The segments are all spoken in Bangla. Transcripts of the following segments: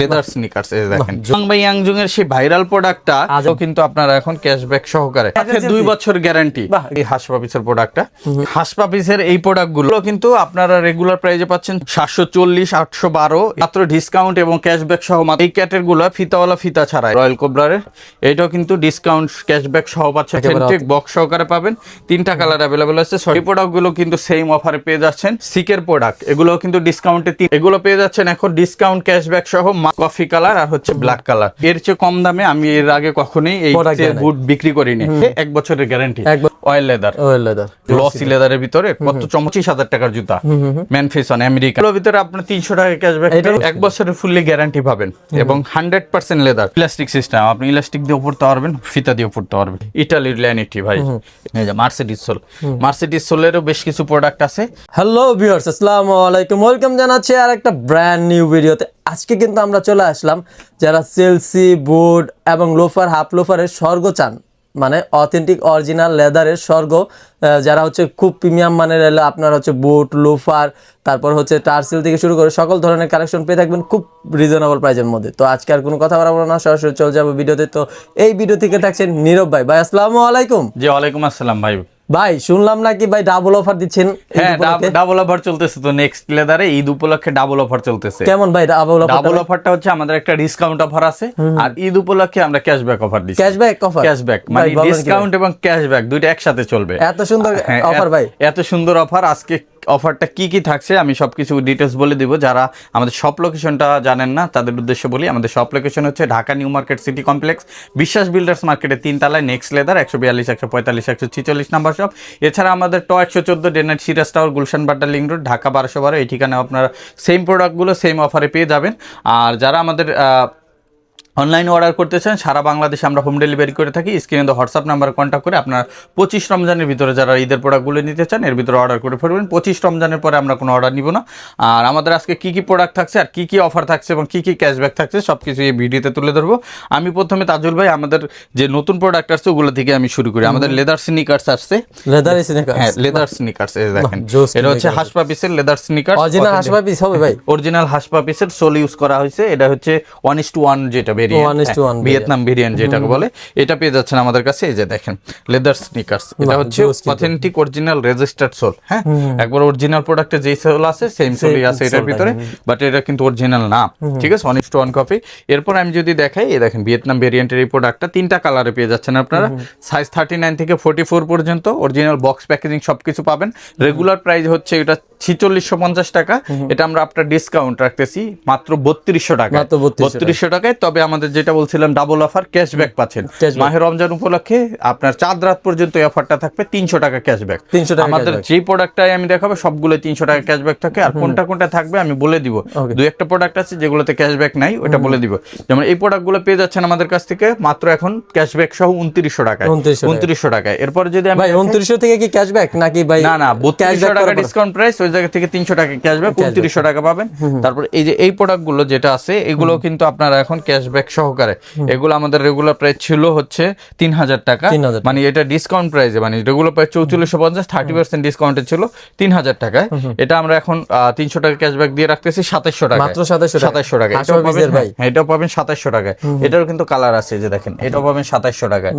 লেদার স্নিকার্স এই দেখেন। জং বাই ইয়াংজুং এর সেই ভাইরাল প্রোডাক্টটা আজও কিন্তু আপনারা এখন ক্যাশব্যাক সহকারে। সাথে দুই বছর গ্যারান্টি এই হাসপাপিসের প্রোডাক্টটা হাসপাপিসের এই প্রোডাক্টগুলো কিন্তু আপনারা রেগুলার প্রাইজে পাচ্ছেন সাতশো চল্লিশ আটশো বারো। মাত্র ডিসকাউন্ট এবং ক্যাশব্যাক সহ এই ক্যাটেরগুলো ফিতাওয়ালা ফিতা ছাড়া রয়্যাল কোবলারের এটাও কিন্তু ডিসকাউন্ট ক্যাশব্যাক সহ পাচ্ছেন। Authentic বক্স সহকারে পাবেন। তিনটা কালার অ্যাভেলেবেল আছে। সরি প্রোডাক্টগুলো কিন্তু সেম অফারে পেয়ে যাচ্ছেন। সিকের প্রোডাক্ট এগুলো কিন্তু ডিসকাউন্টে এগুলো পেয়ে যাচ্ছেন এখন ডিসকাউন্ট ক্যাশব্যাক সহ কফি কালার আর হচ্ছে ব্ল্যাক কালারের চেয়ে কম দামে আমি এর আগে কখনোই এই। বুট বিক্রি করিনি। এক বছরের guarantee oil leather oil leather glossy লেদারের ভিতরে কত পঁচিশ হাজার টাকার জুতা। ম্যানফেসন আমেরিকা এগুলোর ভিতরে আপনার তিনশো টাকা ক্যাশব্যাক এক বছরের ফুললি গ্যারান্টি পাবেন। এবং hundred percent leather elastic system আপনি ইলাস্টিক দিয়ে পড়তে পারবেন ফিতা দিয়ে পড়তে পারবেন। ইটালির ল্যানিটি ভাই। মার্সিডিস সোল মার্সিডিস সোলেরও বেশ কিছু প্রোডাক্ট আছে। হ্যালো ভিউয়ার্স আসসালামু আলাইকুম। ওয়েলকাম জানাচ্ছি আর একটা ব্র্যান্ড নিউ ভিডিওতে আজকে কিন্তু আমরা চলে আসলাম যারা সেলসি বুট এবং লোফার হাফ লোফারের স্বর্গ চান। মানে অথেন্টিক অরিজিনাল লেদারের স্বর্গ। যারা হচ্ছে খুব প্রিমিয়াম মানের এলে, আপনার হচ্ছে বুট লোফার তারপর হচ্ছে টার্সেল থেকে শুরু করে সকল ধরনের কালেকশন পেয়ে থাকবেন খুব রিজনেবল প্রাইজের মধ্যে। তো আজকে আর কোনো কথা বলব না, সরাসরি চলে যাব ভিডিওতে। তো এই ভিডিও থেকে থাকছেন নীরব ভাই। ভাই, আসসালামু আলাইকুম। জি, ওয়ালাইকুম আসসালাম ভাই। ভাই শুনলাম নাকি ভাই ডাবল অফার দিচ্ছেন হ্যাঁ ডাবল অফার চলতেছে তো নেক্সট লেদারে ঈদ উপলক্ষে ডাবল অফার চলতেছে। কেমন ভাই ডাবল অফার ডাবল অফারটা হচ্ছে আমাদের একটা ডিসকাউন্ট অফার আছে আর ঈদ উপলক্ষে আমরা ক্যাশব্যাক অফার দিচ্ছি। ক্যাশব্যাক অফার ক্যাশব্যাক মানে ডিসকাউন্ট এবং ক্যাশব্যাক দুইটা একসাথে চলবে। এত সুন্দর হ্যাঁ, অফার ভাই। এত সুন্দর অফার আজকে অফারটা কি কি থাকছে, আমি সব কিছু ডিটেলস বলে দিব। যারা আমাদের শপ লোকেশনটা জানেন না, তাদের উদ্দেশ্যে বলি, আমাদের শপ লোকেশন হচ্ছে Dhaka new market city complex, Biswas builders মার্কেটের তিন তলায় নেক্সট লেদার একশো বিয়াল্লিশ, একশো পঁয়তাল্লিশ, একশো ছিচল্লিশ নাম্বার শপ এছাড়া আমাদের ট একশো চোদ্দ day night Siraj tower Gulshan Badda link road Dhaka বারোশো বারো, এই ঠিকানায় আপনারা সেম প্রোডাক্টগুলো সেম অফারে পেয়ে যাবেন। আর যারা আমাদের অনলাইনে অর্ডার করতে চান সারা বাংলাদেশে আমরা হোম ডেলিভারি করে থাকি। স্ক্রিনে তো হোয়াটসঅ্যাপ নাম্বার কন্ট্যাক্ট করে আপনার পঁচিশ রমজানের ভিতরে যারা ঈদের প্রোডাক্টগুলো নিতে চান এর ভিতরে অর্ডার করে ফেলবেন। পঁচিশ রমজানের পরে আমরা কোনো অর্ডার নিব না। আর আমাদের আজকে কি কি প্রোডাক্ট থাকছে আর কি কি অফার থাকছে এবং কি কি ক্যাশব্যাক থাকছে সব কিছু এই ভিডিওতে তুলে ধরবো। আমি প্রথমে তাজুল ভাই আমাদের যে নতুন প্রোডাক্ট আসছে ওগুলো থেকে আমি শুরু করি। আমাদের লেদার স্নিকার্স আসছে। লেদার স্নিকার হ্যাঁ লেদার স্নিকার্স এই দেখেন। এটা হচ্ছে হাসপা পিসের লেদার স্নিকার্স অরিজিনাল হাসপাতাল পিস হবে ভাই। অরিজিনাল হাসপা পিসের সোল ইউজ করা হয়েছে। এটা হচ্ছে ওয়ান ইস টু ওয়ান যেটা ভেরিয়েন্ট 1:1 ভিয়েতনাম ভেরিয়েন্ট যেটাকে বলে এটা পেয়ে যাচ্ছেন আমাদের কাছে এই যে দেখেন লেদার স্নিকার্স এটা হচ্ছে। অথেন্টিক অরিজিনাল রেজিস্টার্ড সোল হ্যাঁ? একবার অরিজিনাল প্রোডাক্টে যেই সোল আছে সেম সোলই আছে এটার ভিতরে বাট এটা কিন্তু অরিজিনাল না। ঠিক আছে? ওয়ান টু ওয়ান কপি এরপর আমি যদি দেখাই এই দেখেন ভিয়েতনাম ভেরিয়েন্টের এই প্রোডাক্টটা তিনটা কালারে পেয়ে যাচ্ছেন আপনারা। সাইজ থার্টি নাইন থেকে ফোর্টি ফোর পর্যন্ত অরিজিনাল বক্স প্যাকেজিং সবকিছু পাবেন। রেগুলার প্রাইস হচ্ছে এটা ছিচল্লিশশো পঞ্চাশ টাকা। এটা আমরা আপনার ডিসকাউন্ট রাখতেছি মাত্র বত্রিশশো টাকা মাত্র 3200 টাকা। বত্রিশশো টাকায় তবে আমাদের যেটা বলছিলাম ডাবল অফার ক্যাশব্যাক পাচ্ছেন। মাহের রমজান উপলক্ষে আপনার চাঁদ রাত পর্যন্ত এই অফারটা থাকবে তিনশো টাকা ক্যাশব্যাক 300 টাকা আমাদের যে প্রোডাক্টটাই আমি দেখাবো সবগুলো তিনশো টাকা ক্যাশব্যাক থাকে। আর কোনটা কোনটা থাকবে আমি বলে দিব. দুই একটা প্রোডাক্ট আছে যেগুলোতে ক্যাশব্যাক নাই ওটা বলে দিব। যেমন এই প্রোডাক্টগুলো পেয়ে যাচ্ছেন আমাদের কাছ থেকে মাত্র এখন ক্যাশব্যাক সহ উনত্রিশশো টাকায়। 2900 টাকায়। উনত্রিশশো টাকায়। এরপর যদি আমি ভাই উনত্রিশশো থেকে কি ক্যাশব্যাক নাকি ভাই না না বত্রিশশো টাকা ডিসকাউন্ট প্রাইস ওই জায়গা থেকে তিনশো টাকা ক্যাশব্যাক উনত্রিশশো টাকা পাবেন। তারপর এই যে এই প্রোডাক্টগুলো যেটা আছে এগুলো কিন্তু আপনারা এখন ক্যাশব্যাক সহকারে। এগুলো আমাদের রেগুলার প্রাইস ছিল হচ্ছে তিন হাজার টাকা। 3000 মানে এটা ডিসকাউন্ট প্রাইসে মানে রেগুলার প্রাইস চৌচল্লিশশো পঞ্চাশ থার্টি পার্সেন্ট ডিসকাউন্টে ছিল তিন হাজার টাকায়। এটা আমরা এখন তিনশো টাকা ক্যাশব্যাক দিয়ে রাখতেছি সাতাশশো টাকা মাত্র 2700 টাকা। সাতাশশো টাকা এটাও পাবেন ভাই। হ্যাঁ, এটাও পাবেন সাতাশশো টাকায়। এটারও কিন্তু কালার আছে যে দেখেন এটাও পাবেন সাতাশশো টাকায়।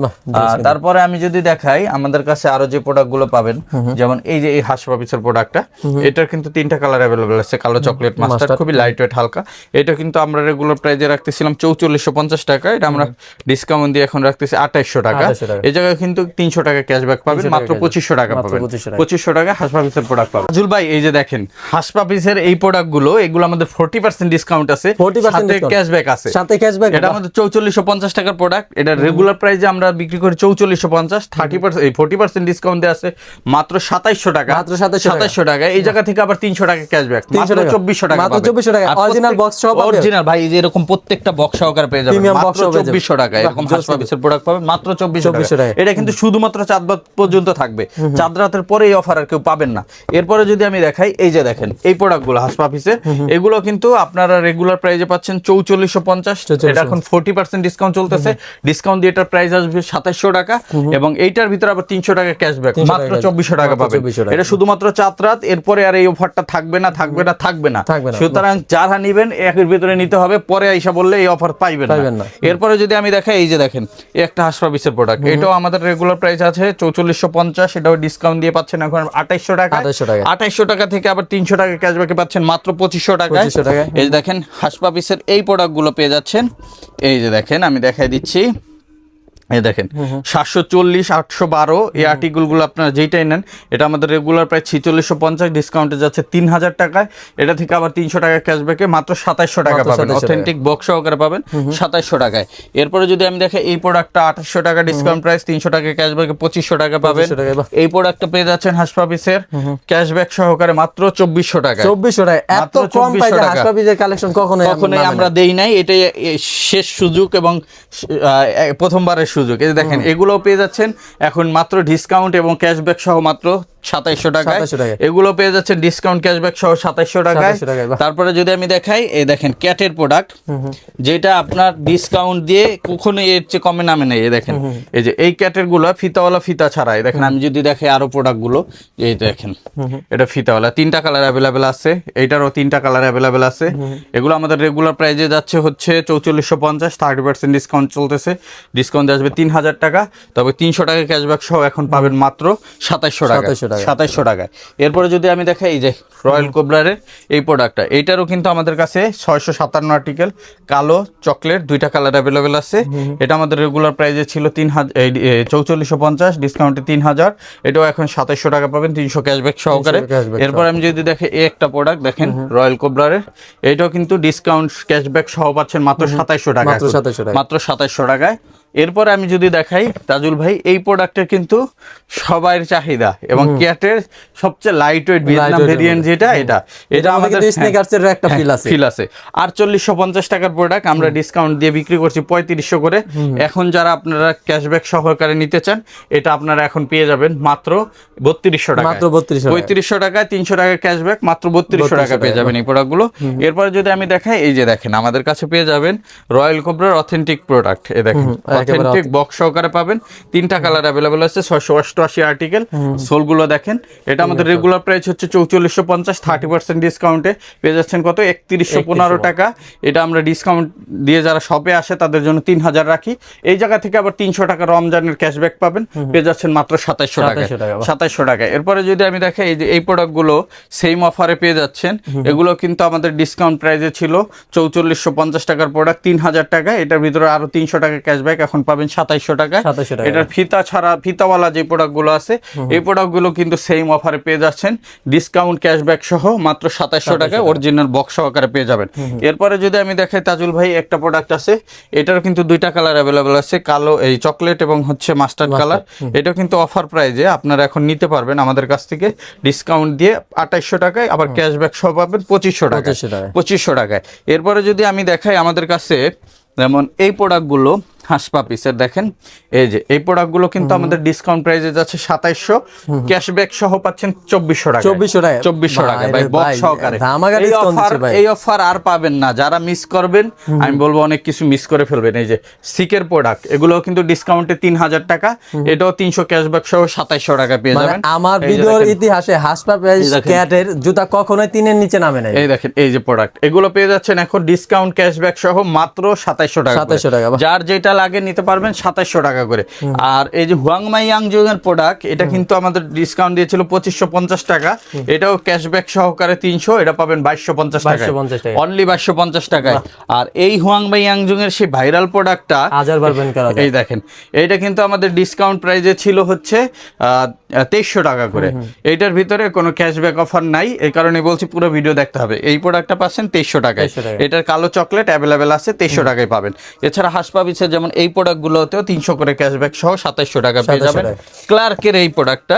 তারপরে আমি যদি দেখাই আমাদের কাছে আরও যে প্রোডাক্টগুলো পাবেন যেমন এই যে এই হাসপাপিসের প্রোডাক্টটা এটার কিন্তু তিনটা কালার অ্যাভেলেবল আছে কালো চকলেট মাস্টার্ড খুবই লাইট ওয়েট হালকা। এটা কিন্তু আমরা রেগুলার প্রাইজে রাখতেছিলাম চৌচল্লিশশো পঞ্চাশ টাকা এটা আমরা ডিসকাউন্ট দিয়ে এখন রাখতেছি আঠাইশশো টাকা। এই জায়গায় কিন্তু তিনশো টাকা ক্যাশব্যাক পাবেন মাত্র পঁচিশশো টাকা মাত্র পাবেন। 2500 টাকা। পঁচিশশো টাকা হাসপাপিসের প্রোডাক্ট পাবেন। জুল ভাই এই যে দেখেন হাসপাপিসের এই প্রোডাক্টগুলো এগুলো আমাদের ফোর্টি পার্সেন্ট ডিসকাউন্ট আছে 40% সাথে discount। ক্যাশব্যাক আছে। সাথে ক্যাশব্যাক এটা আমাদের চৌচল্লিশশো পঞ্চাশ টাকার প্রোডাক্ট এটা রেগুলার প্রাইসে আমরা বিক্রি করি চৌচল্লিশশো পঞ্চাশ থার্টি পার্সেন্ট এই ফোর্টি পার্সেন্ট ডিসকাউন্ট দেওয়া আছে মাত্র সাতাইশশো টাকা। মাত্র 2700 টাকা। সাতাইশশো টাকা। এই জায়গা থেকে আবার তিনশো টাকা ক্যাশব্যাক 300 মাত্র টাকা। চব্বিশশো টাকা মাত্র 2400 টাকা। Original box সহ পাবে? অরিজিনাল ভাই এই যে এরকম প্রত্যেকটা বক্স সহকারে পেয়ে যাবেন। মাত্র যাবেন। চব্বিশশো টাকা এরকম জোস প্রোডাক্ট পাবেন মাত্র চব্বিশশো 2400 টাকা। এটা কিন্তু শুধুমাত্র চাঁদবাদ পর্যন্ত থাকবে। চাঁদ রাতের পরে এই অফার আর কেউ পাবেন না। এরপরে যদি আমি দেখাই এই যে দেখেন এই প্রোডাক্টগুলো হাসপাপিসের এগুলো কিন্তু আপনারা রেগুলার প্রাইজে পাচ্ছেন চৌচল্লিশশো পঞ্চাশ। এটা এখন ফোর্টি পার্সেন্ট ডিসকাউন্ট চলতেছে। ডিসকাউন্ট দিয়ে এটার প্রাইস আসবে সাতাশশো টাকা। এবং এইটার ভিতরে আবার তিনশো টাকা ক্যাশব্যাক 300 মাত্র টাকা চব্বিশশো টাকা মাত্র পাবেন। এটা শুধুমাত্র চাঁদ রাত এরপরে পরে আর এই অফারটা থাকবে না থাকবে না থাকবে না। সুতরাং যারা নিবেন একের ভিতরে নিতে হবে পরে আইসা বললে এই অফার পাইবেন না। এরপরে যদি আমি দেখাই এই যে দেখেন একটা হাসপাবিসের প্রোডাক্ট এটাও আমাদের রেগুলার প্রাইস আছে চৌচল্লিশশো পঞ্চাশ এটাও ডিসকাউন্ট দিয়ে পাচ্ছেন এখন আঠাইশশো টাকা টাকা। আঠাইশশো টাকা থেকে আবার তিনশো টাকা ক্যাশব্যাকে পাচ্ছেন মাত্র পঁচিশশো টাকা এই যে দেখেন হাসপাবিসের এই প্রোডাক্টগুলো পেয়ে যাচ্ছেন। এই যে দেখেন আমি দেখাই দিচ্ছি। এই দেখেন সাতশো চল্লিশ আটশো বারো এই আর্টিকেলগুলো আপনারা যেইটাই নেন এটা আমাদের রেগুলার প্রায় ছিচল্লিশশো পঞ্চাশ ডিসকাউন্টে যাচ্ছে তিন হাজার টাকায়। এটা থেকে আবার তিনশো টাকা ক্যাশব্যাকে মাত্র সাতাইশশো টাকা পাবেন। অথেন্টিক বক্স সহকারে পাবেন সাতাইশশো টাকায়। এরপরে যদি আমি দেখি এই প্রোডাক্টটা আঠাশশো টাকা ডিসকাউন্ট প্রাইস তিনশো টাকা ক্যাশব্যাকে পঁচিশশো টাকা পাবেন। 2500 টাকায়, বাহ। এই প্রোডাক্টটা পেয়ে যাচ্ছেন হাসপাবিসের ক্যাশব্যাক সহকারে মাত্র চব্বিশশো টাকা চব্বিশশো টাকা এত কম 2400 পাইছে টাকা। কালেকশন কখনোই কখনোই আমরা। দেই নাই এটাই শেষ সুযোগ এবং প্রথমবারের সুযোগ। এই দেখেন এগুলো পেয়ে যাচ্ছেন এখন মাত্র ডিসকাউন্ট এবং ক্যাশব্যাক সহ মাত্র সাতাইশশো টাকায়। এগুলো পেয়ে যাচ্ছেন ডিসকাউন্ট ক্যাশব্যাক সহ সাতাইশশো টাকায়। 2700 টাকায়, বাহ। তারপরে যদি আমি দেখাই এই দেখেন ক্যাটের প্রোডাক্ট যেটা আপনার ডিসকাউন্ট দিয়ে কখনোই এর চেয়ে কমে নামে নেই এই দেখেন। এই যে এই ক্যাটেরগুলো ফিতাওয়ালা ফিতা ছাড়া এই দেখেন আমি যদি দেখাই আরও প্রোডাক্টগুলো এই দেখেন এটা ফিতাওয়ালা। তিনটা কালার অ্যাভেলেবেল আছে এইটারও তিনটা কালার অ্যাভেলেবেল আছে। এগুলো আমাদের রেগুলার প্রাইজে যাচ্ছে হচ্ছে চৌচল্লিশশো পঞ্চাশ থার্টি পার্সেন্ট ডিসকাউন্ট চলতেছে। ডিসকাউন্ট আসবে তিন হাজার টাকা তবে তিনশো টাকা ক্যাশব্যাক সহ এখন পাবেন মাত্র সাতাইশশো টাকা 2700 টাকা। সাতাইশশো টাকায়। এরপরে যদি আমি দেখাই এই যে রয়্যাল কোবলারের এই প্রোডাক্টটা এইটারও কিন্তু আমাদের কাছে ছয়শো সাতান্ন আর্টিকেল কালো চকলেট দুইটা কালার অ্যাভেলেবেল আছে। এটা আমাদের রেগুলার প্রাইজে ছিল তিন হাজার চৌচল্লিশশো পঞ্চাশ ডিসকাউন্টে তিন হাজার এটাও এখন সাতাইশশো টাকা পাবেন তিনশো ক্যাশব্যাক সহকারে। এরপর আমি যদি দেখি এই একটা প্রোডাক্ট দেখেন রয়্যাল কোবলারের এটাও কিন্তু ডিসকাউন্ট ক্যাশব্যাক সহ পাচ্ছেন মাত্র সাতাইশশো টাকা মাত্র 2700 টাকা। মাত্র সাতাইশশো টাকায়। এরপরে আমি যদি দেখাই তাজুল ভাই এই প্রোডাক্টের কিন্তু সবার চাহিদা এবং ক্যাটের সবচেয়ে লাইট ওয়েট ভিয়েতনাম ভেরিয়েন্ট যেটা এটা। এটা আমাদের হ্যাঁ, স্নিকার্সের একটা ফিল আছে। ফিল আছে। আটচল্লিশশো পঞ্চাশ টাকার প্রোডাক্ট আমরা ডিসকাউন্ট দিয়ে বিক্রি করছি পঁয়ত্রিশশো করে। এখন যারা আপনারা ক্যাশব্যাক সহকারে নিতে চান এটা আপনারা এখন পেয়ে যাবেন মাত্র বত্রিশশো টাকা মাত্র 3200 টাকায়। পঁয়ত্রিশশো টাকায় তিনশো টাকা ক্যাশব্যাক মাত্র বত্রিশশো টাকা পেয়ে যাবেন এই প্রোডাক্টগুলো এরপরে যদি আমি দেখাই এই যে দেখেন আমাদের কাছে পেয়ে যাবেন রয়্যাল কোবরার অথেন্টিক প্রোডাক্ট এই দেখেন অথেন্টিক বক্স সহকারে পাবেন। তিনটা কালার অ্যাভেলেবল আছে ছয়শো অষ্টআশি আর্টিকেল সোলগুলো দেখেন। এটা আমাদের রেগুলার প্রাইস হচ্ছে চৌচল্লিশশো পঞ্চাশ থার্টি পার্সেন্ট ডিসকাউন্টে পেয়ে যাচ্ছেন কত? একত্রিশশো পনেরো টাকা। এটা আমরা ডিসকাউন্ট দিয়ে যারা শপে আসে তাদের জন্য তিন হাজার রাখি। এই জায়গা থেকে আবার তিনশো টাকা রমজানের ক্যাশব্যাক পাবেন। পেয়ে যাচ্ছেন মাত্র সাতাইশশো টাকা 2700 টাকা, সাতাইশশো টাকা এরপরে যদি আমি দেখাই এই যে এই প্রোডাক্টগুলো সেম অফারে পেয়ে যাচ্ছেন এগুলো কিন্তু আমাদের ডিসকাউন্ট প্রাইসে ছিল চৌচল্লিশশো পঞ্চাশ টাকার প্রোডাক্ট তিন হাজার টাকা এটার ভিতরে আরও তিনশো টাকা ক্যাশব্যাক এখন পাবেন সাতাইশশো টাকা 2700 টাকা। এটার ফিতা ছাড়া ফিতাওয়ালা যে প্রোডাক্টগুলো আছে এই প্রোডাক্টগুলো কিন্তু সেম অফারে পেয়ে যাচ্ছেন। ডিসকাউন্ট ক্যাশব্যাক সহ মাত্র সাতাইশশো টাকা। অরিজিনাল বক্স সহকারে পেয়ে যাবেন। এরপরে যদি আমি দেখাই তাজুল ভাই একটা প্রোডাক্ট আছে। এটার কিন্তু দুইটা কালার অ্যাভেলেবেল আছে কালো এই চকলেট এবং হচ্ছে মাস্টার্ড কালার এটা কিন্তু অফার প্রাইজে আপনারা এখন নিতে পারবেন আমাদের কাছ থেকে। ডিসকাউন্ট দিয়ে আঠাইশশো টাকায় আবার ক্যাশব্যাক সহ পাবেন পঁচিশশো টাকা 2500 পঁচিশশো টাকায়। এরপরে যদি আমি দেখাই আমাদের কাছে যেমন এই প্রোডাক্টগুলো হাসপা পিসের দেখেন? এই যে এই প্রোডাক্টগুলো কিন্তু আমাদের ডিসকাউন্ট প্রাইসে যাচ্ছে সাতাইশশো। ক্যাশব্যাক সহ পাচ্ছেন চব্বিশশো টাকা 2400 টাকা। চব্বিশশো টাকা ভাই বক্স সহকারে। এই অফার আর পাবেন না। যারা মিস করবেন আমি বলব অনেক কিছু মিস করে ফেলবেন। এই যে সিকের প্রোডাক্ট এগুলো কিন্তু ডিসকাউন্টে তিন হাজার টাকা এটাও তিনশো ক্যাশব্যাক সহ সাতাইশশো টাকা পেয়ে মানে যাবেন। আমার ভিডিওর ইতিহাসে হাসপা ক্যাটের জুতা কখনোই তিনের নিচে নামে নাই। এই দেখেন এই যে প্রোডাক্ট এগুলো পেয়ে যাচ্ছেন এখন ডিসকাউন্ট ক্যাশব্যাক সহ মাত্র সাতাইশশো টাকা। 2700 টাকা, যার যেটা লাগে নিতে পারবেন সাতাইশশো টাকা করে। আর এই যে হুয়াংমাই ইয়াংজুং এর প্রোডাক্ট এটা কিন্তু আমাদের ডিসকাউন্ট দিয়েছিল পঁচিশশো পঞ্চাশ টাকা। এটাও ক্যাশব্যাক সহকারে তিনশো এটা পাবেন বাইশশো পঞ্চাশ টাকা অনলি বাইশশো পঞ্চাশ টাকায়। আর এই হুয়াংমাই ইয়াংজুং এর সেই ভাইরাল প্রোডাক্টটা হাজার বার বেন করা যায় এই দেখেন এইটা কিন্তু আমাদের ডিসকাউন্ট প্রাইজে ছিল হচ্ছে তেইশশো টাকা করে। এইটার ভিতরে কোনো ক্যাশব্যাক অফার নাই। এই কারণে বলছি পুরো ভিডিও দেখতে হবে। এই প্রোডাক্টটা পাচ্ছেন তেইশশো টাকায়। 2300 টাকায়। এটার কালো চকলেট অ্যাভেলেবেল আছে তেইশশো টাকায় পাবেন। এছাড়া হাসপাবিসের যেমন এই প্রোডাক্টগুলোতেও তিনশো করে ক্যাশব্যাক সহ সাতাইশশো টাকা পেয়ে 2700 যাবেন। ক্লার্কের এই প্রোডাক্টটা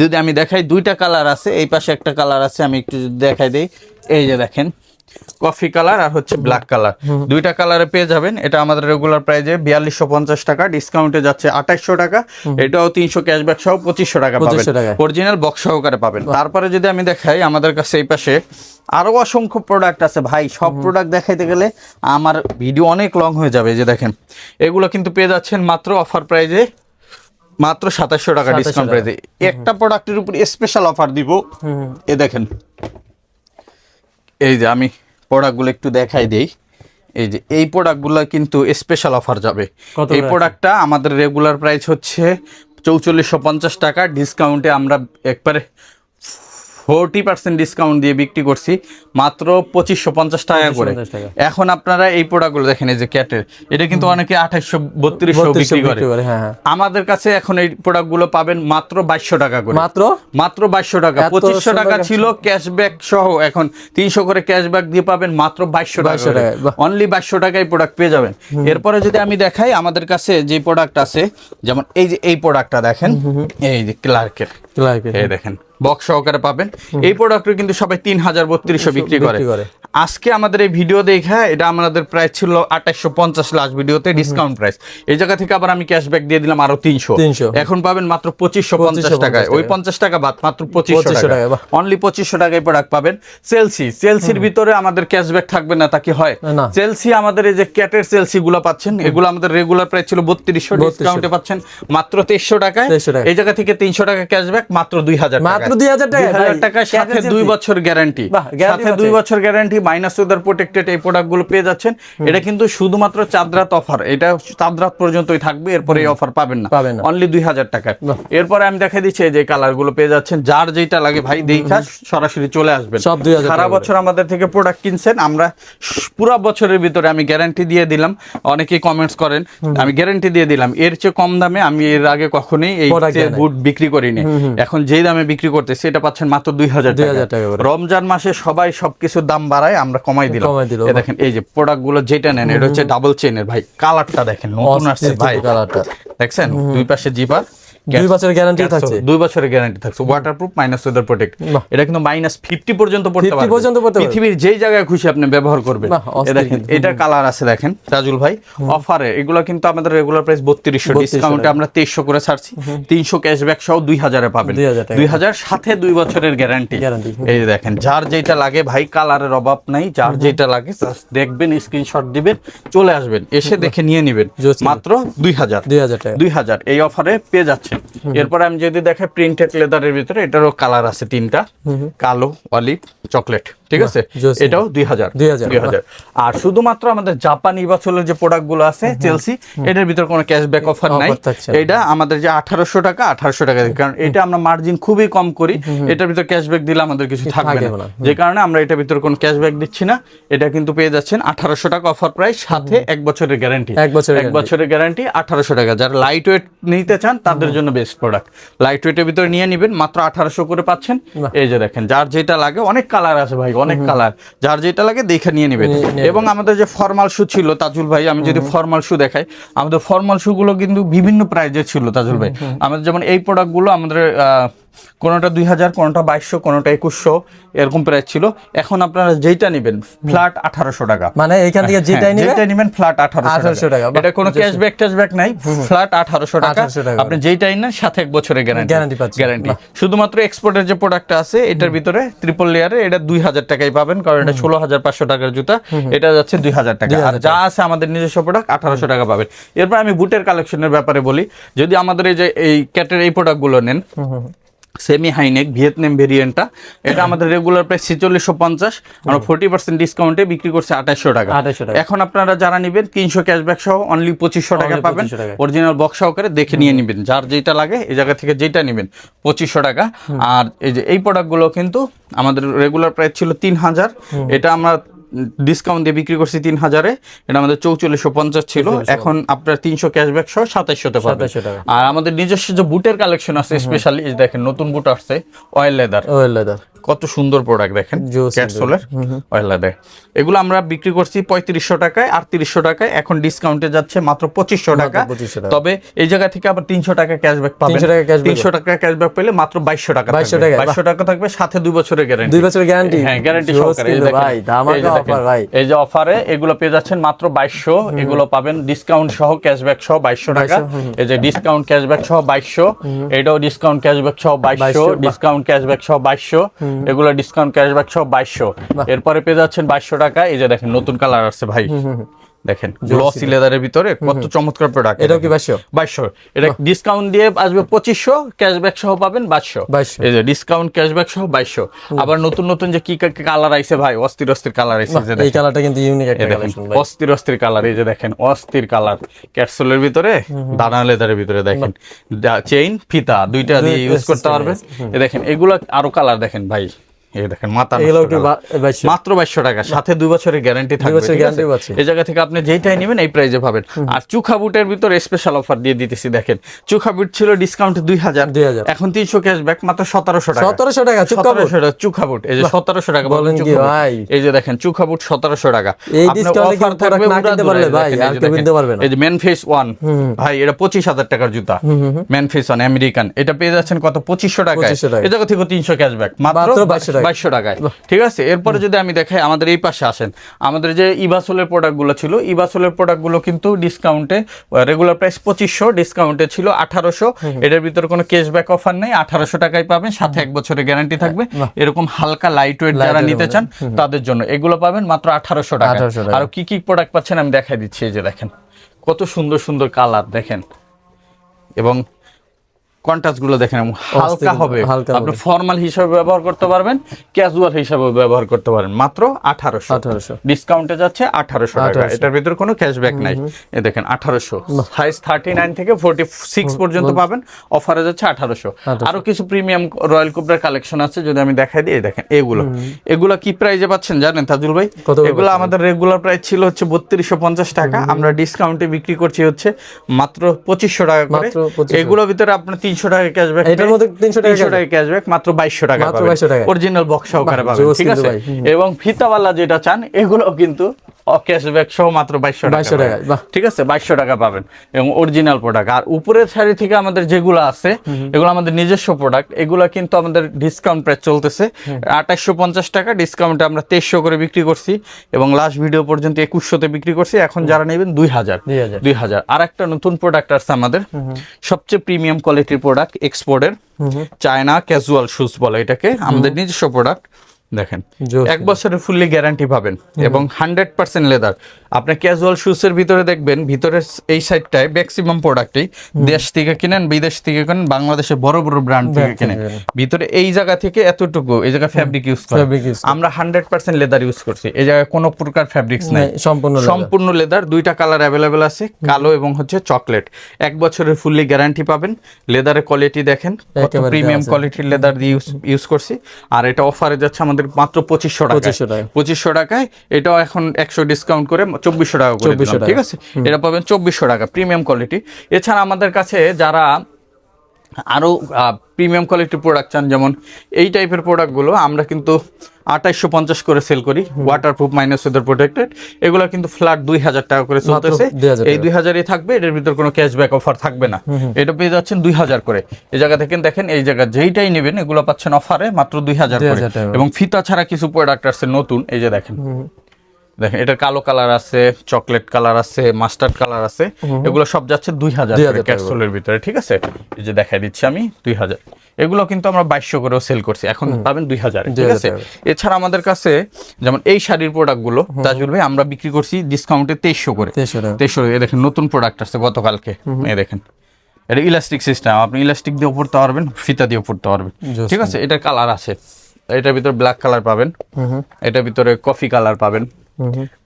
যদি আমি দেখাই দুইটা কালার আছে এই পাশে একটা কালার আছে আমি একটু যদি দেখাই দিই। এই যে দেখেন কফি কালার আর হচ্ছে ব্ল্যাক কালার। দুইটা কালারে পেয়ে যাবেন। এটা আমাদের রেগুলার প্রাইজে বিয়াল্লিশশো পঞ্চাশ টাকা ডিসকাউন্টে যাচ্ছে আঠাইশশো টাকা। এটাও তিনশো ক্যাশব্যাক সহ পঁচিশশো টাকা পাবেন। 2500 টাকা। অরিজিনাল বক্স সহকারে পাবেন। তারপরে যদি আমি দেখাই আমাদের কাছে এই পাশে আরও অসংখ্য প্রোডাক্ট আছে। ভাই সব প্রোডাক্ট দেখাইতে গেলে আমার ভিডিও অনেক লং হয়ে যাবে এই যে দেখেন। এগুলো কিন্তু পেয়ে যাচ্ছেন মাত্র অফার প্রাইজে মাত্র সাতাশশো টাকা ডিসকাউন্ট টাকা। প্রাইসে একটা প্রোডাক্টের উপর স্পেশাল অফার দিব। এ দেখেন। এই যে আমি প্রোডাক্টগুলো একটু দেখাই দেই। এই যে এই প্রোডাক্টগুলো কিন্তু স্পেশাল অফার যাবে। এই প্রোডাক্টটা আমাদের রেগুলার প্রাইস হচ্ছে চৌচল্লিশশো পঞ্চাশ টাকা। ডিসকাউন্টে আমরা একবারে ফোরটি পার্সেন্ট ডিসকাউন্ট দিয়ে বিক্রি করছি। মাত্র পঁচিশশো পঞ্চাশ টাকা করে। এখন আপনারা এই প্রোডাক্টগুলো দেখেন এই যে ক্যাটের এটা কিন্তু অনেকে আঠাইশশো বত্রিশশো বিক্রি করে। হ্যাঁ, হ্যাঁ। আমাদের কাছে এখন এই প্রোডাক্টগুলো পাবেন মাত্র বাইশশো টাকা করে। মাত্র? মাত্র বাইশশো টাকা। পঁচিশশো টাকা। ছিল ক্যাশব্যাক সহ এখন তিনশো করে ক্যাশব্যাক দিয়ে পাবেন মাত্র বাইশশো 2200 টাকা অনলি বাইশশো টাকায় প্রোডাক্ট পেয়ে যাবেন। এরপরে যদি আমি দেখাই আমাদের কাছে যে প্রোডাক্ট আছে যেমন এই যে এই প্রোডাক্টটা দেখেন এই যে ক্লার্কের, এই দেখেন বক্স সহকারে পাবেন। এই প্রোডাক্টটা কিন্তু সবাই তিন হাজার বত্রিশশো বিক্রি করে। আজকে আমাদের এই ভিডিও দেখা এটা আমাদের প্রাইস ছিল আঠাশশো পঞ্চাশ লাস্ট ভিডিওতে ডিসকাউন্ট প্রাইস এই জায়গা থেকে আবার আমি ক্যাশব্যাক দিয়ে দিলাম আরও তিনশো। এখন পাবেন মাত্র পঁচিশশো পঞ্চাশ টাকায়। ওই পঞ্চাশ টাকা বাদ মাত্র পঁচিশশো টাকা অনলি পঁচিশশো টাকায় প্রোডাক্ট পাবেন। সেলসি সেলসির ভিতরে আমাদের ক্যাশব্যাক থাকবে না তা কি হয়? সেলসি আমাদের এই যে ক্যাটের সেলসি গুলো পাচ্ছেন এগুলো আমাদের রেগুলার প্রাইস ছিল বত্রিশশো 3200 ডিসকাউন্টে পাচ্ছেন মাত্র তেইশশো টাকায়। 2300 টাকায়। এই জায়গা থেকে তিনশো টাকা ক্যাশব্যাক মাত্র দুই হাজার মাত্র 2000 টাকায়, ভাই। টাকার সাথে দুই বছর গ্যারান্টি সাথে দুই বছর গ্যারান্টি মাইনাস ওয়েদার প্রোটেক্টেড এই প্রোডাক্টগুলো পেয়ে যাচ্ছেন। এটা কিন্তু শুধুমাত্র চাঁদরাত অফার এটা চাঁদরাত পর্যন্তই থাকবে এরপরে এই অফার পাবেন না। পাবেন অনলি দুই হাজার টাকা এরপরে আমি দেখাই দিচ্ছি যে কালারগুলো পেয়ে যাচ্ছেন। যার যেটা লাগে ভাই দেখা সরাসরি চলে আসবেন। সব 2000 সারা বছর আমাদের থেকে প্রোডাক্ট কিনছেন। আমরা পুরো বছরের ভিতরে আমি গ্যারান্টি দিয়ে দিলাম। অনেকেই কমেন্টস করেন আমি গ্যারান্টি দিয়ে দিলাম। এর চেয়ে কম দামে আমি এর আগে কখনোই এই বুট বিক্রি করিনি। এখন যেই দামে বিক্রি করতে সেটা পাচ্ছেন মাত্র দুই হাজার 2000 টাকা। রমজান মাসে সবাই সবকিছুর দাম বাড়ায় আমরা কমাই দিলাম। দিল, দেখেন এই যে প্রোডাক্টগুলো যেটা নেন এটা হচ্ছে ডাবল চেনের ভাই কালারটা দেখেন নতুন আসছে ভাই। কালারটা। দেখছেন? দুই পাশে জিপার দুই বছরের গ্যারান্টি থাকছে। দুই বছরের গ্যারান্টি থাকছে। ওয়াটারপ্রুফ মাইনাস ওয়েদার প্রোটেক্ট এটা কিন্তু মাইনাস ফিফটি পর্যন্ত পড়তে পারবে। পর্যন্ত পড়তে পৃথিবীর যেই জায়গায় খুশি আপনি ব্যবহার করবেন। দেখেন। এটার কালার আছে দেখেন রাজুল ভাই। অফারে এগুলো কিন্তু আমাদের রেগুলার প্রাইস বত্রিশশো। ডিসকাউন্টে আমরা তেইশশো করে ছাড়ছি। তিনশো ক্যাশব্যাক সহ দুই হাজারে পাবেন। দুই হাজার সাথে দুই বছরের গ্যারান্টি এই দেখেন যার যেটা লাগে ভাই কালারের অভাব নাই। যার যেটা লাগে দেখবেন স্ক্রিনশট দিবেন চলে আসবেন। এসে দেখে নিয়ে নেবেন। মাত্র দুই হাজার। 2000 টাকা। দুই হাজার। এই অফারে পেয়ে যাচ্ছেন এরপরে আমি যদি দেখে প্রিন্টেড লেদারের ভিতরে এটারও কালার আছে তিনটা। কালো অলিভ চকলেট ঠিক আছে? এটাও দুই হাজার। দুই হাজার আর শুধুমাত্র আমাদের জাপানি বছরের যে প্রোডাক্টগুলো আছে চেলসি এটার ভিতর কোনো ক্যাশব্যাক অফার নাই। এটা আমাদের যে আঠারোশো টাকা আঠারোশো টাকা কারণ এটা আমরা মার্জিন খুবই কম করি। এটার ভিতর ক্যাশব্যাক দিলে আমাদের কিছু থাকবে না। যে কারণে আমরা এটার ভিতর কোনো ক্যাশব্যাক দিচ্ছি না। এটা কিন্তু পেয়ে যাচ্ছেন আঠারোশো টাকা অফার প্রাইস সাথে এক বছরের গ্যারান্টি এক বছরের এক বছরের গ্যারান্টি আঠারোশো টাকা। যারা লাইট ওয়েট নিতে চান তাদের জন্য বেস্ট প্রোডাক্ট লাইট ওয়েটের ভিতরে নিয়ে নেবেন মাত্র আঠারোশো করে পাচ্ছেন। এই যে দেখেন যার যেটা লাগে অনেক কালার আছে ভাই অনেক কালার। যার যেটা লাগে দেখে নিয়ে নেবেন এবং আমাদের যে ফর্মাল শু ছিল তাজুল ভাই আমি যদি ফর্মাল শু দেখাই আমাদের ফর্মাল শু গুলো কিন্তু বিভিন্ন প্রাইজের ছিল তাজুল ভাই। আমাদের যেমন এই প্রোডাক্টগুলো আমাদের আহ, কোনোটা দুই হাজার কোনোটা বাইশশো কোনোটা একুশশো এরকম প্রাইস ছিল। এখন আপনারা যেইটা নেবেন ফ্ল্যাট আঠারোশো টাকা। মানে এখান থেকে যেটাই হ্যাঁ, যেটা নেবেন ফ্ল্যাট আঠারোশো টাকা, এটা কোনো। ক্যাশব্যাক ট্যাশব্যাক নাই ফ্ল্যাট আঠারোশো টাকা। আপনি যেইটাই নেন সাথে এক বছরের গ্যারান্টি পাচ্ছেন, গ্যারান্টি শুধুমাত্র এক্সপোর্টের যে প্রোডাক্ট আছে এটার ভিতরে ট্রিপল লেয়ারে এটা দুই হাজার টাকাই পাবেন কারণ এটা ষোলো হাজার পাঁচশো টাকার জুতা এটা যাচ্ছে দুই হাজার টাকা। আর যা আছে আমাদের নিজস্ব প্রোডাক্ট আঠারোশো টাকা পাবেন। এরপর আমি বুটের কালেকশনের ব্যাপারে বলি। যদি আমাদের এই যে এই ক্যাটের এই প্রোডাক্টগুলো নেন সেমি হাইনেক ভিয়েতনাম ভেরিয়েন্টটা এটা আমাদের রেগুলার প্রাইস ছেচল্লিশশো পঞ্চাশ। আমরা ফোর্টি পার্সেন্ট ডিসকাউন্টে বিক্রি করছে আঠাশশো টাকা। 2800 টাকা। এখন আপনারা যারা নেবেন তিনশো ক্যাশব্যাক সহ অনলি পঁচিশশো টাকা পাবেন। 2500 অরিজিনাল বক্স সহকারে দেখে নিয়ে নেবেন। যার যেটা লাগে এই জায়গা থেকে যেটা নেবেন পঁচিশশো টাকা। আর এই যে এই প্রোডাক্টগুলো কিন্তু আমাদের রেগুলার প্রাইস ছিল তিন হাজার। এটা আমরা ডিসকাউন্ট দিয়ে বিক্রি করছি তিন হাজারে। এটা আমাদের চৌচল্লিশশো পঞ্চাশ ছিল। এখন আপনার তিনশো ক্যাশব্যাক সহ সাতাইশশোতে পাবেন। 2700 টাকা। আর আমাদের নিজস্ব যে বুটের কালেকশন আছে স্পেশালি দেখেন নতুন বুট আসছে অয়েল লেদার অয়েল লেদার কত সুন্দর প্রোডাক্ট দেখেন ক্যাটসোলের অয়েল লেদার এগুলো আমরা বিক্রি করছি পঁয়ত্রিশশো টাকায় আটত্রিশশো টাকায় এখন ডিসকাউন্টে যাচ্ছে মাত্র পঁচিশশো টাকা। তবে এই জায়গা থেকে আবার তিনশো টাকা ক্যাশব্যাক পাবেন। 300 টাকা cashback তিনশো টাকা ক্যাশব্যাক পেলে মাত্র বাইশশো টাকা 2200 টাকা, বাইশশো টাকা থাকবে সাথে দুই বছরের গ্যারান্টি দুই বছরের গ্যারান্টি হ্যাঁ গ্যারান্টি সহকারে। এই যে অফার এগুলো পেয়ে যাচ্ছেন মাত্র বাইশশো। এগুলো পাবেন ডিসকাউন্ট সহ ক্যাশব্যাক সহ বাইশশো টাকা। এই যে ডিসকাউন্ট ক্যাশব্যাক সহ বাইশশো। এটাও ডিসকাউন্ট ক্যাশব্যাক সহ বাইশশো। 2200, বাহ। ডিসকাউন্ট ক্যাশব্যাক সহ বাইশশো। এগুলো ডিসকাউন্ট ক্যাশব্যাক সব বাইশশো। এরপরে পেয়ে যাচ্ছেন বাইশশো টাকা। এই যে দেখেন নতুন কালার আসছে ভাই। দেখেন গ্লসি লেদারের ভিতরে কত চমৎকার প্রোডাক্ট এটাও কি বাইশশো? বাইশশো। এটা ডিসকাউন্ট দিয়ে আসবে পঁচিশশো ক্যাশব্যাক সহ পাবেন বাইশশো। বাইশশো। এই যে ডিসকাউন্ট ক্যাশব্যাক সহ বাইশশো। আবার নতুন নতুন যে কি কালার আইছে ভাই অস্থির অস্থির কালার আইছে যে এই কালারটা কিন্তু ইউনিক একটা কালেকশন ভাই। অস্থির অস্থির কালার এই যে দেখেন অস্থির কালার ক্যাপসুলের ভিতরে দানা লেদারের ভিতরে দেখেন। চেইন ফিতা দুইটা দিয়ে ইউজ করতে পারবেন। এই দেখেন এগুলো আরও কালার দেখেন ভাই। এই দেখেন মাথা এগুলো নষ্ট কি colour। বাইশশো? মাত্র বাইশশো টাকা সাথে দুই বছরের গ্যারান্টি থাকবে বছরের ঠিক আছে? guarantee পাচ্ছি। এই জায়গা থেকে আপনি যেইটাই নেবেন এই প্রাইজে পাবেন। আর চুখা বুটের ভিতরে স্পেশাল অফার দিয়ে দিতেছি দেখেন। চুখা বুট ছিল ডিসকাউন্ট দুই হাজার। এখন তিনশো ক্যাশব্যাক মাত্র সতেরোশো টাকা। সতেরোশো টাকা সতেরোশো টাকা চুখা বুট। এই যে সতেরোশো টাকা বলেন কি চুখা বুট। ভাই? এই যে দেখেন চুখা বুট সতেরোশো টাকা। এই যে ফেস ওয়ান এটা পঁচিশ হাজার টাকার জুতা। ম্যান ফেস ওয়ান আমেরিকান এটা পেয়ে যাচ্ছেন কত? পঁচিশশো 2500 এই জায়গা থেকে তিনশো ক্যাশব্যাক মাত্র মাত্র 2200 টাকায়। বাইশশো টাকায়। ঠিক আছে? এরপরে যদি আমি দেখাই আমাদের এই পাশে আসেন। আমাদের যে ইবাসোলের প্রোডাক্টগুলো ছিল ইবাসোলের প্রোডাক্টগুলো কিন্তু ডিসকাউন্টে রেগুলার প্রাইস পঁচিশশো ডিসকাউন্টে ছিল আঠারোশো। এটার ভিতরে কোনো ক্যাশব্যাক অফার নেই আঠারোশো টাকায় পাবেন সাথে এক বছরের গ্যারান্টি থাকবে। এরকম হালকা লাইট ওয়েট যারা নিতে চান তাদের জন্য। এগুলো পাবেন মাত্র আঠারোশো টাকা। আর কি কি প্রোডাক্ট পাচ্ছেন আমি দেখাই দিচ্ছি এই যে দেখেন। কত সুন্দর সুন্দর কালার দেখেন। এবং কন্ট্রাস্টগুলো দেখেন হালকা হবে। আপনি ফর্মাল হিসাবে ব্যবহার করতে পারবেন ক্যাজুয়াল হিসাবে ব্যবহার করতে পারেন মাত্র আঠারোশো। 1800 ডিসকাউন্টে যাচ্ছে আঠারোশো টাকা। এটার ভিতরে কোনো ক্যাশব্যাক নাই। এ দেখেন আঠারোশো। সাইজ থার্টি নাইন থেকে ফোর্টি সিক্স পর্যন্ত পাবেন। অফারে যাচ্ছে আঠারোশো। আরও কিছু প্রিমিয়াম রয়্যাল কুবরার কালেকশন আছে যদি আমি দেখাই দিই দেখেন এগুলো। এগুলো কি প্রাইজে পাচ্ছেন জানেন তাজুল ভাই? এগুলো আমাদের রেগুলার প্রাইস ছিল হচ্ছে বত্রিশশো পঞ্চাশ টাকা। আমরা ডিসকাউন্টে বিক্রি করছি হচ্ছে মাত্র পঁচিশশো টাকা করে। এগুলোর ভিতরে আপনার তিনশো টাকা ক্যাশব্যাক এটার মধ্যে 300 টাকা টাকা ক্যাশব্যাক মাত্র বাইশশো টাকা মাত্র 2200 টাকা। অরিজিনাল বক্স সহকারে পাবেন ঠিক আছে? এবং ফিতাওয়ালা যেটা চান এগুলো কিন্তু ক্যাশব্যাক সহ মাত্র বাইশশো 2200 টাকা ঠিক আছে? বাইশশো টাকা পাবেন এবং অরিজিনাল প্রোডাক্ট আর উপরের শাড়ি থেকে আমাদের যেগুলো আছে এগুলো আমাদের নিজস্ব প্রোডাক্ট এগুলো কিন্তু আমাদের ডিসকাউন্ট প্রাইস চলতেছে। আঠাশশো পঞ্চাশ টাকা ডিসকাউন্টে আমরা তেইশশো করে বিক্রি করছি এবং লাস্ট ভিডিও পর্যন্ত একুশশোতে বিক্রি করছি এখন যারা নেবেন দুই হাজার। দুই হাজার। আর একটা নতুন প্রোডাক্ট আসছে আমাদের। সবচেয়ে প্রিমিয়াম কোয়ালিটির প্রোডাক্ট এক্সপোর্টের চায়না ক্যাজুয়াল শুজ বলে এটাকে আমাদের নিজস্ব প্রোডাক্ট দেখেন। এক বছরের ফুললি গ্যারান্টি পাবেন এবং হান্ড্রেড পার্সেন্ট লেদার আপনি ক্যাজুয়াল শুজের ভিতরে দেখবেন ভিতরের এই সাইডটায় ম্যাক্সিমাম প্রোডাক্টই দেশ থেকে কিনেন বিদেশ থেকে কিনেন বাংলাদেশের বড় বড় ব্র্যান্ড থেকে কিনেন। ভিতরে এই জায়গা থেকে এতটুকু এই জায়গায় ফ্যাব্রিক ইউজ করে আমরা হান্ড্রেড পার্সেন্ট লেদার ইউজ করছি। এই জায়গায় কোনো প্রকার ফ্যাব্রিক্স নেই, সম্পূর্ণ সম্পূর্ণ লেদার দুইটা কালার অ্যাভেলেবেল আছে কালো এবং হচ্ছে চকলেট এক বছরের ফুললি গ্যারান্টি পাবেন। লেদারের কোয়ালিটি দেখেন কত প্রিমিয়াম কোয়ালিটির লেদার দিয়ে ইউজ করছি। আর এটা অফারে যাচ্ছে আমাদের মাত্র পঁচিশশো টাকা পঁচিশশো টাকায়। এটাও এখন একশো ডিসকাউন্ট করে চব্বিশশো টাকা করে 2400 দিলাম, ঠিক আছে? এটা পাবেন চব্বিশশো টাকা প্রিমিয়াম কোয়ালিটি এছাড়া আমাদের কাছে যারা আরও প্রিমিয়াম কোয়ালিটির প্রোডাক্ট চান যেমন এই টাইপের প্রোডাক্টগুলো আমরা কিন্তু আঠাইশশো পঞ্চাশ করে সেল করি waterproof minus weather protected এগুলো কিন্তু ফ্ল্যাট দুই হাজার টাকা করে চলতেছে। 2000 এই দুই হাজারই থাকবে এটার ভিতর কোনো ক্যাশব্যাক অফার থাকবে না। এটা পেয়ে যাচ্ছেন দুই হাজার করে। এই জায়গা থেকে দেখেন এই জায়গা যেইটাই নেবেন এগুলো পাচ্ছেন অফারে মাত্র দুই হাজার করে। 2000 টাকা। এবং ফিতা ছাড়া কিছু প্রোডাক্ট আছে নতুন এই যে দেখেন। দেখেন এটা কালো কালার আছে চকলেট কালার আছে মাস্টার্ড কালার আছে। এগুলো সব যাচ্ছে দুই হাজার ক্যাপসুলের ভিতরে ঠিক আছে? এই যে দেখাই দিচ্ছি আমি দুই হাজার। এগুলো কিন্তু আমরা বাইশশো করেও সেল করছি এখন পাবেন দুই হাজার ঠিক আছে? এছাড়া আমাদের কাছে যেমন এই শাড়ির প্রোডাক্টগুলো তাজুল ভাই আমরা বিক্রি করছি ডিসকাউন্টে তেইশশো করে। 2300 তেইশশো এ দেখেন নতুন প্রোডাক্ট আসছে গতকালকে। এ দেখেন এটা ইলাস্টিক সিস্টেম আপনি ইলাস্টিক দিয়েও পড়তে পারবেন ফিতা দিয়েও পড়তে পারবেন ঠিক আছে? এটার কালার আছে এটার ভিতরে ব্ল্যাক কালার পাবেন এটার ভিতরে কফি কালার পাবেন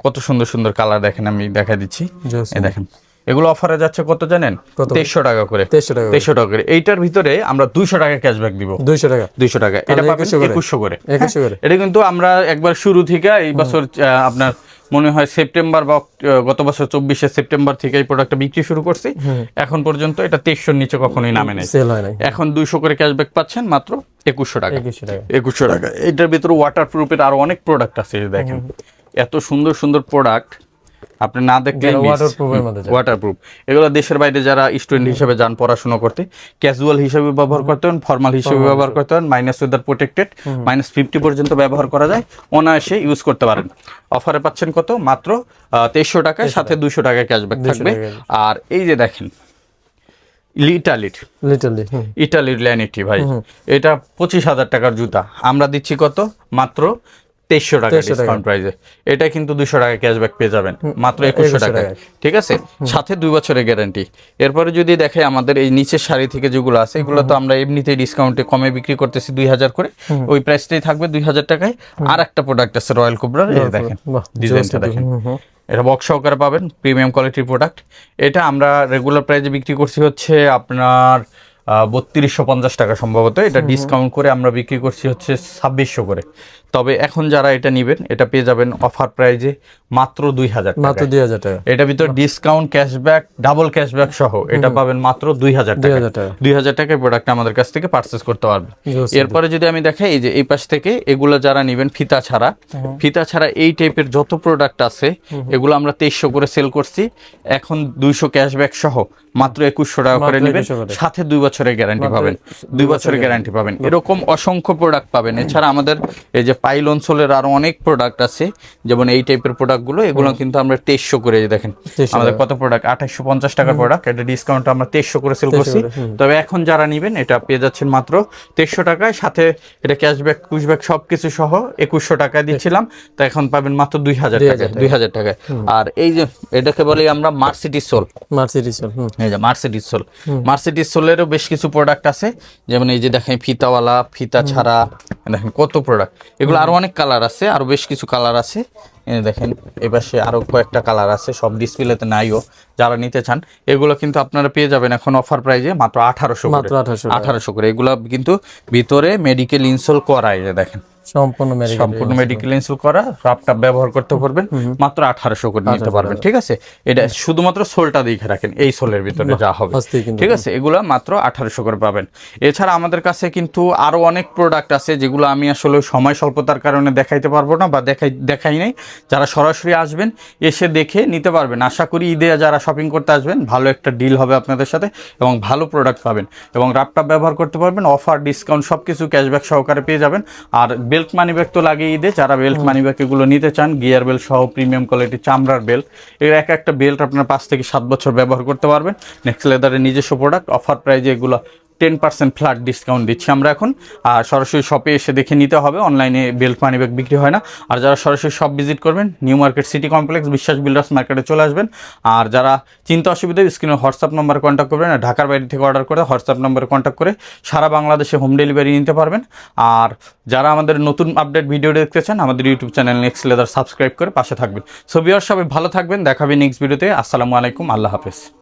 কত সুন্দর সুন্দর কালার দেখেন আমি দেখা দিচ্ছি। দেখেন এগুলো অফারে যাচ্ছে কত জানেন? তেইশশো টাকা করে। 2300 টাকা করে। তেইশশো টাকা করে। এইটার ভিতরে আমরা দুইশো টাকা ক্যাশব্যাক দিব। দুইশো টাকা। দুইশো টাকা। এটা পাবেন 2100 করে? একুশশো করে। এটা কিন্তু আমরা একবার শুরু থেকে এই বছর আপনার মনে হয় সেপ্টেম্বর বা গত বছর চব্বিশে সেপ্টেম্বর থেকে এই প্রোডাক্টটা বিক্রি শুরু করছি। এখন পর্যন্ত এটা তেইশশোর নিচে কখনোই নামে হয় নাই। এখন দুইশো করে ক্যাশব্যাক পাচ্ছেন মাত্র একুশশো টাকা। একুশশো টাকা। একুশশো টাকা। এটার ভিতরে ওয়াটার প্রুফের আরও অনেক প্রোডাক্ট আছে দেখেন। এত সুন্দর সুন্দর প্রোডাক্ট আপনি না দেখলে যারা waterproof এর মধ্যে যায়। ওয়াটার প্রুফ এগুলো দেশের বাইরে যারা স্টুডেন্ট হিসেবে যান পড়াশোনা করতে ক্যাজুয়াল হিসেবে ব্যবহার করতে হন ফর্মাল হিসেবে ব্যবহার করতে হন minus weather protected minus fifty পর্যন্ত ব্যবহার করা যায় অনায়াসে ইউজ করতে পারেন। অফারে পাচ্ছেন কত? মাত্র তেইশশো টাকায় সাথে দুশো টাকায় ক্যাশব্যাক 200 থাকবে। আর এই যে দেখেন ইটালির ইটালির ল্যানিটি ভাই। এটা পঁচিশ হাজার টাকার জুতা। আমরা দিচ্ছি কত? মাত্র তেইশশো টাকা 2300 টাকা। ডিসকাউন্ট প্রাইসে এটা কিন্তু দুশো টাকা ক্যাশব্যাক পেয়ে যাবেন। মাত্র একুশশো টাকা। ঠিক আছে? সাথে দুই বছরের গ্যারান্টি এরপরে যদি দেখে আমাদের এই নিচের শাড়ি থেকে যেগুলো আছে এগুলো তো আমরা এমনিতেই ডিসকাউন্টে কমে বিক্রি করতেছি দুই হাজার করে। ওই প্রাইসটাই থাকবে দুই হাজার টাকায়। আর একটা প্রোডাক্ট আছে রয়্যাল কোবরার এই দেখেন। ডিজাইনটা দেখেন। এটা বক্স সহকারে পাবেন প্রিমিয়াম কোয়ালিটির প্রোডাক্ট এটা আমরা রেগুলার প্রাইসে বিক্রি করছি হচ্ছে আপনার বত্রিশশো পঞ্চাশ টাকা সম্ভবত। এটা ডিসকাউন্ট করে আমরা বিক্রি করছি হচ্ছে ছাব্বিশশো করে। তবে এখন যারা এটা নেবেন এটা পেয়ে যাবেন অফার প্রাইজে মাত্র দুই হাজার মাত্র দুই হাজার টাকা। এটা ভিতর ডিসকাউন্ট ক্যাশব্যাক ডাবল ক্যাশব্যাক সহ এটা পাবেন মাত্র দুই হাজার টাকা। দুই হাজার টাকায় প্রোডাক্ট আমাদের কাছ থেকে পারচেস করতে পারবে এরপরে যদি আমি দেখাই এই যে এই পাশ থেকে এগুলো যারা নেবেন ফিতা ছাড়া ফিতা ছাড়া এই টাইপের যত প্রোডাক্ট আছে এগুলো আমরা তেইশশো করে সেল করছি। এখন দুইশো ক্যাশব্যাক সহ মাত্র একুশশো টাকা করে নেবেন। সাথে দুই বছরের গ্যারান্টি পাবেন। দুই বছরের গ্যারান্টি পাবেন। এরকম অসংখ্য প্রোডাক্ট পাবেন। এছাড়া আমাদের এই যে পাইলন সোলের আরও অনেক প্রোডাক্ট আছে যেমন এই টাইপের প্রোডাক্টগুলো এগুলো কিন্তু আমরা তেইশশো করে দেখেন আমাদের কত প্রোডাক্ট আঠাশশো পঞ্চাশ টাকার প্রোডাক্ট এটা ডিসকাউন্ট আমরা তেইশশো করে সেল করছি। তবে এখন যারা নেবেন এটা পেয়ে যাচ্ছেন মাত্র তেইশশো টাকায়। সাথে এটা ক্যাশব্যাক কুশব্যাক সব কিছু সহ একুশশো টাকায় দিচ্ছিলাম। তো এখন পাবেন মাত্র দুই হাজার টাকা দুই হাজার টাকায়। আর এই যে এটাকে বলি আমরা মার্সিডিস সোল মার্সিডিস সোল এই যে মার্সিডিস সোল মার্সিডিস সোলেরও বেশ কিছু প্রোডাক্ট আছে। যেমন এই যে দেখেন ফিতাওয়ালা ফিতা ছাড়া দেখেন কত প্রোডাক্ট এগুলো আরও অনেক কালার আছে আরও বেশ কিছু কালার আছে। দেখেন এপাশে আরও কয়েকটা কালার আছে সব ডিসপ্লেতে নাইও যারা নিতে চান। এগুলো কিন্তু আপনারা পেয়ে যাবেন এখন অফার প্রাইজে মাত্র আঠারোশো মাত্র আঠারোশো করে। এগুলো কিন্তু ভিতরে মেডিকেল ইনসোল করায় দেখেন। সম্পূর্ণ মেডিকেল সম্পূর্ণ মেডিকেল ইনসুল করা ল্যাপটপ ব্যবহার করতে পারবেন মাত্র আঠারোশো করে নিতে পারবেন ঠিক আছে? এটা শুধুমাত্র সোলটা দেখে রাখেন এই সোলের ভিতরে যা হবে। ঠিক আছে? এগুলো মাত্র আঠারোশো করে পাবেন। এছাড়া আমাদের কাছে কিন্তু আরও অনেক প্রোডাক্ট আছে যেগুলো আমি আসলে সময় স্বল্পতার কারণে দেখাইতে পারব না বা দেখাই দেখাই নাই। যারা সরাসরি আসবেন এসে দেখে নিতে পারবেন। আশা করি ঈদে যারা শপিং করতে আসবেন ভালো একটা ডিল হবে আপনাদের সাথে এবং ভালো প্রোডাক্ট পাবেন। এবং ল্যাপটপ ব্যবহার করতে পারবেন অফার ডিসকাউন্ট সব কিছু ক্যাশব্যাক সহকারে পেয়ে যাবেন। আর বেল্ট মানি ব্যাগ তো লাগে ঈদে। যারা বেল্ট মানি ব্যাগ এগুলো নিতে চান গিয়ার বেল্ট সহ প্রিমিয়াম কোয়ালিটি চামড়ার বেল্ট এর এক একটা বেল্ট আপনার পাঁচ থেকে সাত বছর ব্যবহার করতে পারবেন। নেক্সট লেদারের নিজস্ব প্রোডাক্ট অফার প্রাইজে এগুলো টেন পার্সেন্ট ফ্ল্যাট ডিসকাউন্ট দিচ্ছি আমরা এখন। আর সরাসরি শপে এসে দেখে নিতে হবে অনলাইনে বেল্ট মানি ব্যাগ বিক্রি হয় না। আর যারা সরাসরি শপ ভিজিট করবেন new market city complex Biswas builders মার্কেটে চলে আসবেন। আর যারা চিন্তা অসুবিধা স্ক্রিনে হোয়াটসঅ্যাপ নম্বরে কন্ট্যাক্ট করবেন আর ঢাকার বাইরে থেকে অর্ডার করে হোয়াটসঅ্যাপ নম্বরে কন্ট্যাক্ট করে সারা বাংলাদেশে হোম ডেলিভারি নিতে পারবেন। আর যারা আমাদের নতুন আপডেট ভিডিও দেখতে চান, আমাদের YouTube channel next leather subscribe করে পাশে থাকবেন। সো বিয়ার সবাই ভালো থাকবেন, দেখাবে নেক্সট ভিডিওতে আসসালামু আলাইকুম, আল্লাহ হাফেজ।